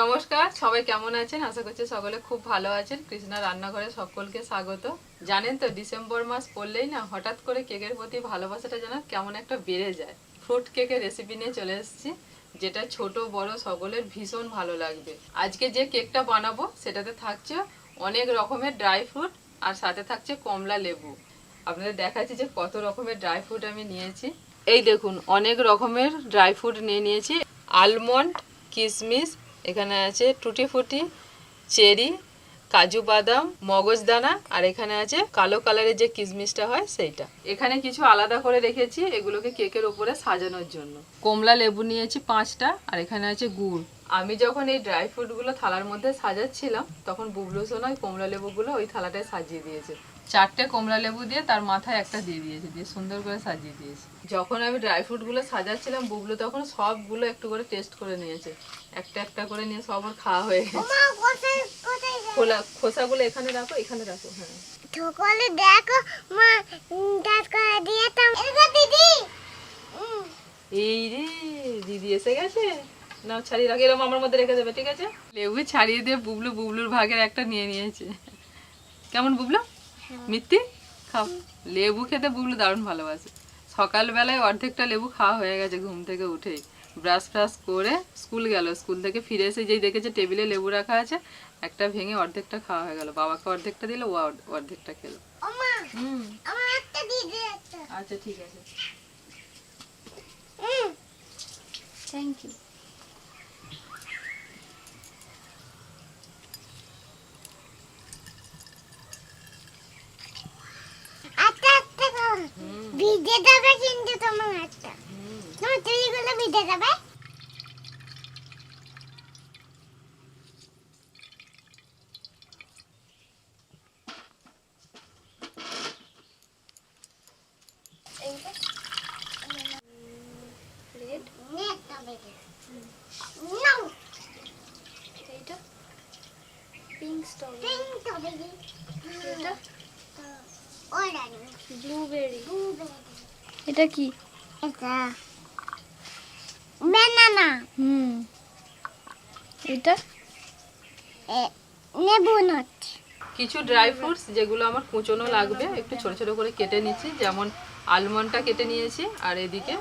নমস্কার, সবাই কেমন আছেন? আশা করছি সকলে খুব ভালো আছেন। কৃষ্ণা রান্নাঘরে সকলকে স্বাগত। জানেন তো, ডিসেম্বর মাস পড়লেই না হঠাৎ করে কেকের প্রতি ভালোবাসাটা যেন কেমন একটা বেড়ে যায়। ফ্রুট কেকের রেসিপি নিয়ে চলে এসেছি, যেটা ছোট, বড় সকলের ভীষণ ভালো লাগবে। আজকে যে কেকটা বানাবো, সেটাতে থাকছে অনেক রকমের ড্রাই ফ্রুট আর সাথে থাকছে কমলা লেবু। আপনাদের দেখাচ্ছি যে কত রকমের ড্রাই ফ্রুট আমি নিয়েছি। এই দেখুন, অনেক রকমের ড্রাই ফ্রুট নিয়ে নিয়েছি। আলমন্ড কিশমিশ এখানে আছে টুটি ফুটি চেরি কাজু বাদাম মগজদানা আর এখানে আছে কালো কালারের যে কিশমিশটা হয় সেইটা। এখানে কিছু আলাদা করে রেখেছি এগুলোকে কেকের উপরে সাজানোর জন্য। কমলা লেবু নিয়েছি পাঁচটা আর এখানে আছে গুড়। আমি যখন এই ড্রাই ফ্রুটগুলো থালার মধ্যে সাজাচ্ছিলাম তখন বুবলু সোনা ওই কমলা লেবুগুলো ওই থালাটায় সাজিয়ে দিয়েছে। চারটে কমলা লেবু দিয়ে তার মাথায় একটা দিয়ে দিয়েছে দিয়ে সুন্দর করে সাজিয়ে দিয়েছে। যখন আমি ড্রাই ফ্রুটগুলো সাজাচ্ছিলাম বুবলু তখন সবগুলো একটু করে টেস্ট করে নিয়েছে। একটা একটা করে নিয়ে সব ওর খাওয়া হয়ে গেছে? খোলা খোসাগুলো এখানে রাখো এখানে রাখো হ্যাঁ। সকলে দেখো মা দাঁত করে দিয়েতাম এটা দিদি! এই রে দিদি এসে গেছে? না ছাড়িয়ে রাখি এরকম আমার মধ্যে রেখে দেবে ঠিক আছে? লেবু ছাড়িয়ে দিয়ে বুবলু বুবলুর ভাগের একটা নিয়ে নিয়েছে। কেমন বুবলু? মিত্তি খাও। লেবু খেতে বুবলু দারুণ ভালোবাসে। সকালবেলায় অর্ধেকটা লেবু খাওয়া হয়ে গেছে ঘুম থেকে উঠেই। ব্রাশ ফ্রাশ করে স্কুল গেল। স্কুল থেকে ফিরে এসে যেই দেখেছে টেবিলে লেবু রাখা আছে একটা ভেঙে অর্ধেকটা খাওয়া হয়ে গেল। বাবাকে অর্ধেকটা দিল ও অর্ধেকটা খেলো। আচ্ছা ঠিক আছে। থ্যাংক ইউ হুম। ভিজে চুড়িগুলো ভিজে যাবে রেড নেটটা বেজে নাও এইটা পিঙ্ক স্ট্রবেরি পিঙ্কটা বেজে এটা অরেঞ্জ ব্লুবেরি ব্লুবেরি এটা কি এটা ব্যানানা হুম। এটা? নেবু নট কিছু ড্রাই ফ্রুটস যেগুলো আমার কুচনো লাগবে একটু ছোট ছোট করে কেটে নিচ্ছি যেমন আলমন্ডটা কেটে নিয়েছি আর এদিকে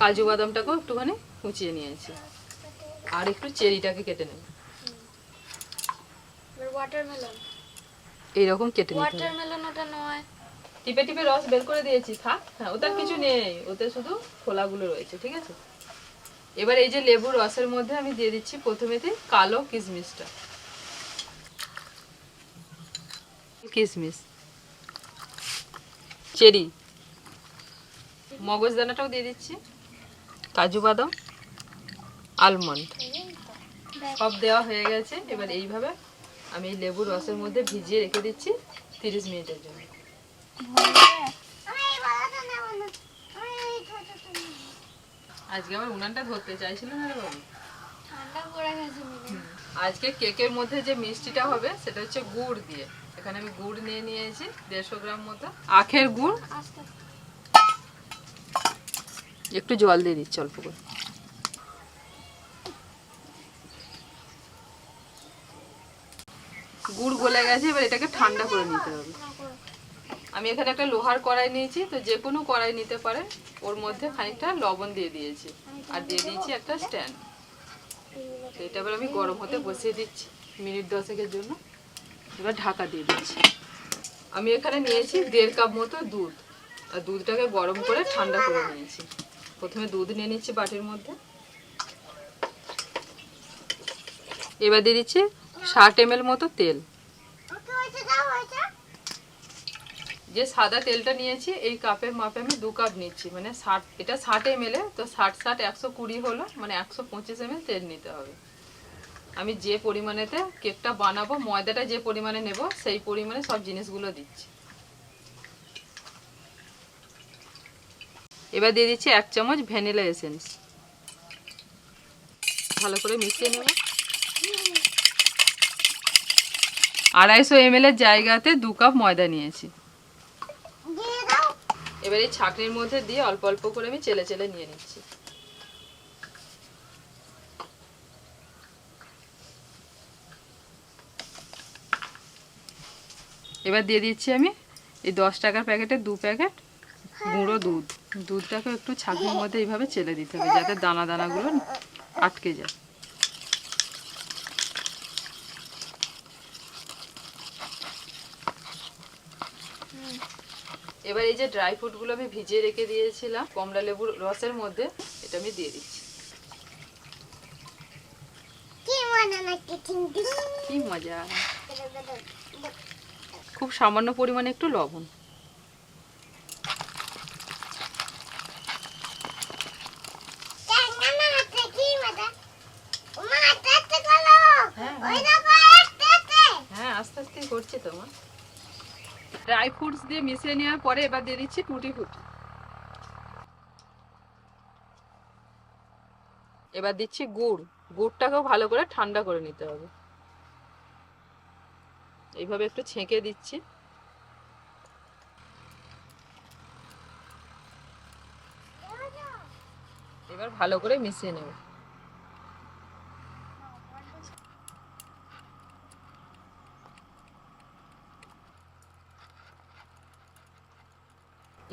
কাজু বাদামটাকেও একটুখানি কুচিয়ে নিয়েছি। আর একটু চেরিটাকে কেটে নেব। এইরকম কেটে নিতে ওয়াটারমেলন ওটা নয়। টিপে টিপে রস বের করে দিয়েছি থাক হ্যাঁ ওটা কিছু নেই ওতে শুধু খোলাগুলো রয়েছে ঠিক আছে? এবার এই যে লেবুর রসের মধ্যে আমি দিয়ে দিচ্ছি প্রথমেতেই কালো কিশমিশটা। কিশমিশ। চেরি। মগজদানাটাও দিয়ে দিচ্ছি। কাজু বাদাম। আলমন্ড। সব দেওয়া হয়ে গেছে। এবার এইভাবে আমি লেবুর রসের মধ্যে ভিজিয়ে রেখে দিচ্ছি তিরিশ মিনিটের জন্য আমি এই বড়টা নেব না আমি এই ছোটটা নেব আজকে আবার উনানটা ধরতে চাইছিল না রে বাবু? ঠান্ডা পড়ে গেছে আজকে কেকের মধ্যে যে মিষ্টিটা হবে সেটা হচ্ছে গুড় দিয়ে। এখানে আমি গুড় নিয়ে নিয়েছি দেড়শো গ্রাম মতো। আখের গুড়। একটু জল দিয়ে দিচ্ছি অল্প করে। গুড় গলে গেছে এবার এটাকে ঠান্ডা করে নিতে হবে। আমি এখানে একটা লোহার কড়াই নিয়েছি, তো যে কোনো কড়াই নিতে পারে। ওর মধ্যে খানিকটা লবণ দিয়ে দিয়েছি আর দিয়ে দিয়েছি একটা স্ট্যান্ড। তো এটা এবার আমি গরম হতে বসিয়ে দিচ্ছি মিনিট দশেকের জন্য। এবার ঢাকা দিয়ে দিচ্ছি। আমি এখানে নিয়েছি দেড় কাপ মতো দুধ। আর দুধটাকে গরম করে ঠান্ডা করে নিয়েছি। প্রথমে দুধ নিয়ে নিচ্ছি বাটির মধ্যে। এবার দিয়ে দিচ্ছি ষাট এম মতো তেল ওকে হয়েছে দাও হয়েছে যে সাদা তেলটা নিয়েছি, এই কাপের মাপে আমি দু কাপ নিচ্ছি। মানে ষাট, এটা ষাট এম তো ষাট ষাট একশো কুড়ি হলো মানে একশো পঁচিশ এম তেল নিতে হবে। আমি যে পরিমাণেতে কেকটা বানাবো, ময়দাটা যে পরিমাণে নেব, সেই পরিমাণে সব জিনিসগুলো দিচ্ছি। এবার দিয়ে দিচ্ছি এক চামচ ভ্যানিলা এসেন্স ভালো করে মিশিয়ে নেব। আড়াইশো এম এর জায়গাতে দু কাপ ময়দা নিয়েছি। এবার এই ছাঁকনির মধ্যে দিয়ে অল্প অল্প করে আমি চেলে চেলে নিয়ে নিচ্ছি। এবার দিয়ে দিচ্ছি আমি এই দশ টাকার প্যাকেটে দু প্যাকেট গুঁড়ো দুধ। দুধটাকে একটু ছাঁকনির মধ্যে এইভাবে চেলে দিতে হবে যাতে দানা দানাগুলো আটকে যায়। এবার এই যে ড্রাই ফ্রুটগুলো আমি ভিজিয়ে রেখে দিয়েছিলাম কমলা লেবুর রসের মধ্যে এটা আমি দিয়ে দিচ্ছি। কি মজা খুব সামান্য পরিমাণে একটু লবণ। হ্যাঁ, হ্যাঁ।, হ্যাঁ আস্তে আস্তে। করছে তোমার ড্রাই ফ্রুটস দিয়ে মিশিয়ে নেওয়ার পরে এবার দিয়ে দিচ্ছি টুটি ফুটি এবার দিচ্ছি গুড়। গুড়টাকেও ভালো করে ঠান্ডা করে নিতে হবে। এইভাবে একটু ছেঁকে দিচ্ছি। এবার ভালো করে মিশিয়ে নেব।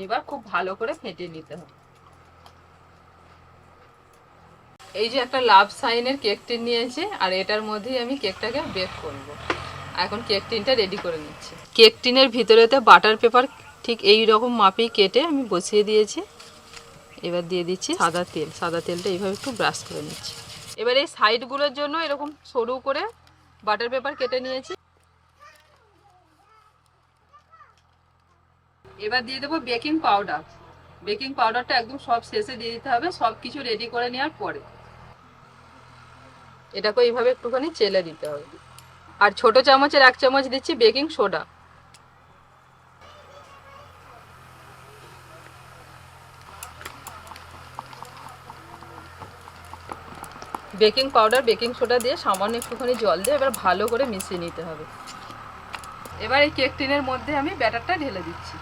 এবার খুব ভালো করে ফেটিয়ে নিতে হবে। এই যে একটা লাভ সাইনের কেক টিন নিয়েছি, আর এটার মধ্যেই আমি কেকটাকে বেক করব। এখন কেক টিনটা রেডি করে নিচ্ছি। কেক টিনের ভিতরেতে বাটার পেপার ঠিক এই রকম মাপেই কেটে আমি বসিয়ে দিয়েছি। এবার দিয়ে দিচ্ছি সাদা তেল। সাদা তেলটা এইভাবে একটু ব্রাশ করে নিচ্ছি। এবার এই সাইডগুলোর জন্য এরকম সরু করে বাটার পেপার কেটে নিয়েছি। এবার দিয়ে দেবো বেকিং পাউডার। বেকিং পাউডারটা একদম সব শেষে দিয়ে দিতে হবে, সব কিছু রেডি করে নেওয়ার পরে। এটাকে এইভাবে একটুখানি চেলে দিতে হবে। আর ছোট চামচের এক চামচ দিচ্ছি baking soda. Baking powder, baking soda দিয়ে সামান্য একটুখানি জল দিয়ে এবার ভালো করে মিশিয়ে নিতে হবে। এবার এই কেক টিনের মধ্যে আমি ব্যাটারটা ঢেলে দিচ্ছি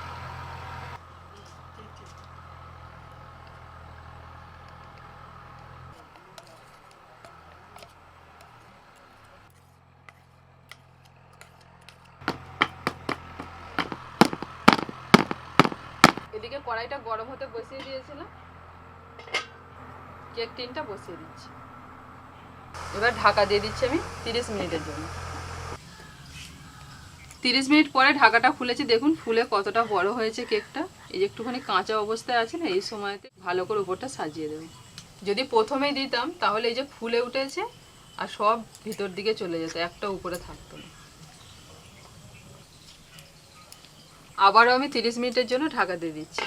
এদিকে কড়াইটা গরম হতে বসিয়ে দিয়েছিলাম। কেক টিনটা বসিয়ে দিচ্ছি। এবার ঢাকা দিয়ে দিচ্ছি আমি তিরিশ মিনিটের জন্য। তিরিশ মিনিট পরে ঢাকাটা খুলেছি। দেখুন, ফুলে কতটা বড় হয়েছে কেকটা। এই যে একটুখানি কাঁচা অবস্থায় আছে না, এই সময়তে ভালো করে উপরটা সাজিয়ে দেবো। যদি প্রথমেই দিতাম, তাহলে এই যে ফুলে উঠেছে আর সব ভিতর দিকে চলে যেত, একটা উপরে থাকতো না। আবারও আমি তিরিশ মিনিটের জন্য ঢাকা দিয়ে দিচ্ছি।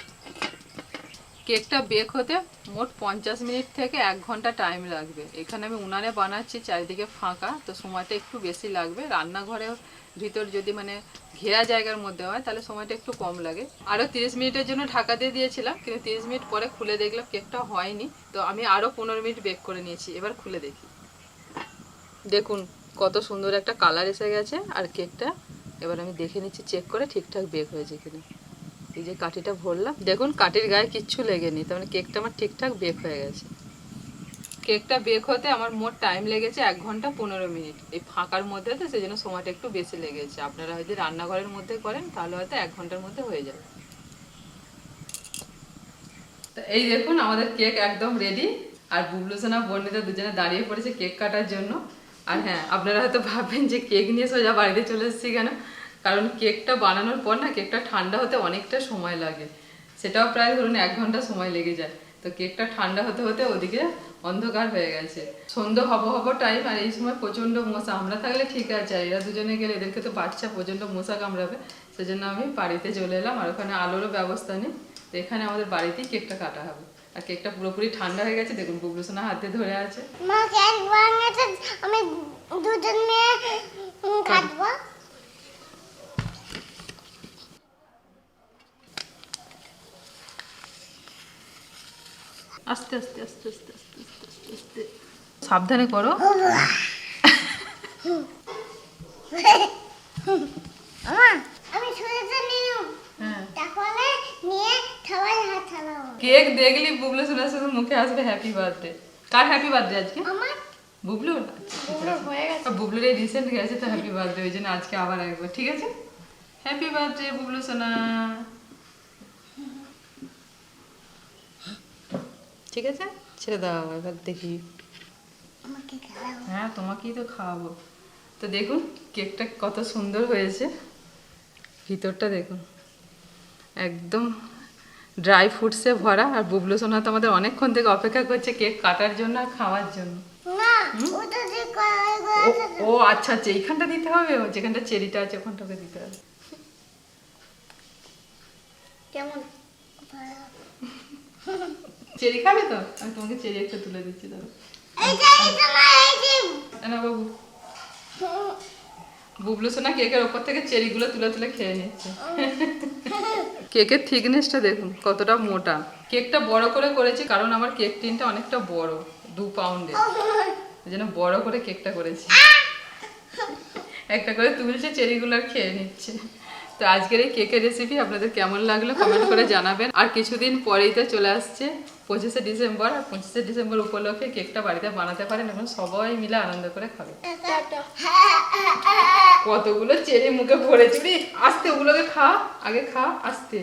কেকটা বেক হতে মোট পঞ্চাশ মিনিট থেকে এক ঘণ্টা টাইম লাগবে। এখানে আমি উনানে বানাচ্ছি, চারিদিকে ফাঁকা, তো সময়টা একটু বেশি লাগবে। রান্নাঘরের ভিতর যদি মানে ঘেরা জায়গার মধ্যে হয়, তাহলে সময়টা একটু কম লাগে। আরও তিরিশ মিনিটের জন্য ঢাকা দিয়ে দিয়েছিলাম, কিন্তু তিরিশ মিনিট পরে খুলে দেখলাম কেকটা হয়নি। তো আমি আরও পনেরো মিনিট বেক করে নিয়েছি, এবার খুলে দেখি। দেখুন, কত সুন্দর একটা কালার এসে গেছে, আর কেকটা এবার আমি দেখে নিচ্ছি চেক করে ঠিকঠাক বেক হয়েছে কিনা। এই যে কাঠিটা ভরলাম, দেখুন কাঠির গায়ে কিচ্ছু লেগেনি, তার মানে কেকটা আমার ঠিকঠাক বেক হয়ে গেছে। কেকটা বেক হতে আমার মোট টাইম লেগেছে এক ঘণ্টা পনেরো মিনিট। এই ফাঁকার মধ্যে তো সেই জন্য সময়টা একটু বেশি লেগেছে। আপনারা হয়তো রান্নাঘরের মধ্যে করেন, তাহলে হয়তো এক ঘণ্টার মধ্যে হয়ে যাবে। এই দেখুন, আমাদের কেক একদম রেডি আর বুবলুসোনা বর্ণিতা দুজনে দাঁড়িয়ে পড়েছে কেক কাটার জন্য। আর হ্যাঁ আপনারা হয়তো ভাববেন যে কেক নিয়ে সোজা বাড়িতে চলে এসেছি কেন? কারণ কেকটা বানানোর পর না কেকটা ঠান্ডা হতে অনেকটা সময় লাগে। সেটাও প্রায় ধরুন এক ঘণ্টা সময় লেগে যায়। তো কেকটা ঠান্ডা হতে হতে ওদিকে অন্ধকার হয়ে গেছে। সন্ধ্যে হব হব টাইম আর এই সময় প্রচণ্ড মশা। আমরা থাকলে ঠিক আছে, আর এরা দুজনে গেলে এদেরকে তো বাচ্চা, প্রচণ্ড মশা কামড়াবে। সেজন্য আমি বাড়িতে চলে এলাম আর ওখানে আলোরও ব্যবস্থা নেই। তো এখানে আমাদের বাড়িতেই কেকটা কাটা হবে। আর কেকটা পুরোপুরি ঠান্ডা হয়ে গেছে দেখুন বুবলু হাতে ধরে আছে। মা কেক বানাতে আমি দুজন মেয়ে হ্যাঁ। কাটবো। আস্তে আস্তে আস্তে আস্তে আস্তে আস্তে সাবধানে করো। কেক দেখলি বুবলু শোনা শুধু মুখে আসবে হ্যাপি বার্থডে কার হ্যাপি বার্থডে আজকে? গেছে। আর বুবলুর এই রিসেন্ট গেছে তো হ্যাপি বার্থডে ওই জন্য আজকে আবার একবার ঠিক আছে? হ্যাপি বার্থডে বুবলু সোনা। ঠিক আছে? ছেড়ে দাও এবার দেখি। হ্যাঁ তোমাকেই তো খাওয়াবো। তো দেখুন কেকটা কত সুন্দর হয়েছে। ভিতরটা দেখুন। একদম ড্রাই ফ্রুটসে ভরা আর বুবলু সোনা তো আমাদের অনেকক্ষণ থেকে অপেক্ষা করছে কেক কাটার জন্য আর খাওয়ার জন্য। ও- আচ্ছা আচ্ছা এইখানটা দিতে হবে? যেখানটা চেরিটা আছে ওখানটাকে দিতে হবে। কেমন? চেরি খাবে তো? আমি তোমাকে চেরি একটা তুলে দিচ্ছি না বাবু। বুবলু সোনা কেকের ওপর থেকে চেরিগুলো তুলে তুলে খেয়ে নিচ্ছে। কেকের থিকনেসটা দেখুন কতটা মোটা। কেকটা বড় করে করেছি কারণ আমার কেক টিনটা অনেকটা বড় দু পাউন্ডের। যেন জন্য বড় করে কেকটা করেছি। একটা করে তুলছে চেরিগুলো খেয়ে নিচ্ছে। তো আজকের এই কেকের রেসিপি আপনাদের কেমন লাগল কমেন্ট করে জানাবেন। আর কিছুদিন পরেই তো চলে আসছে পঁচিশে ডিসেম্বর আর পঁচিশে ডিসেম্বর উপলক্ষে কেকটা বাড়িতে বানাতে পারেন এবং সবাই মিলে আনন্দ করে খাবে। কতগুলো চেরি মুখে ভরে চুরি আস্তে ওগুলোকে খা আগে খা আস্তে।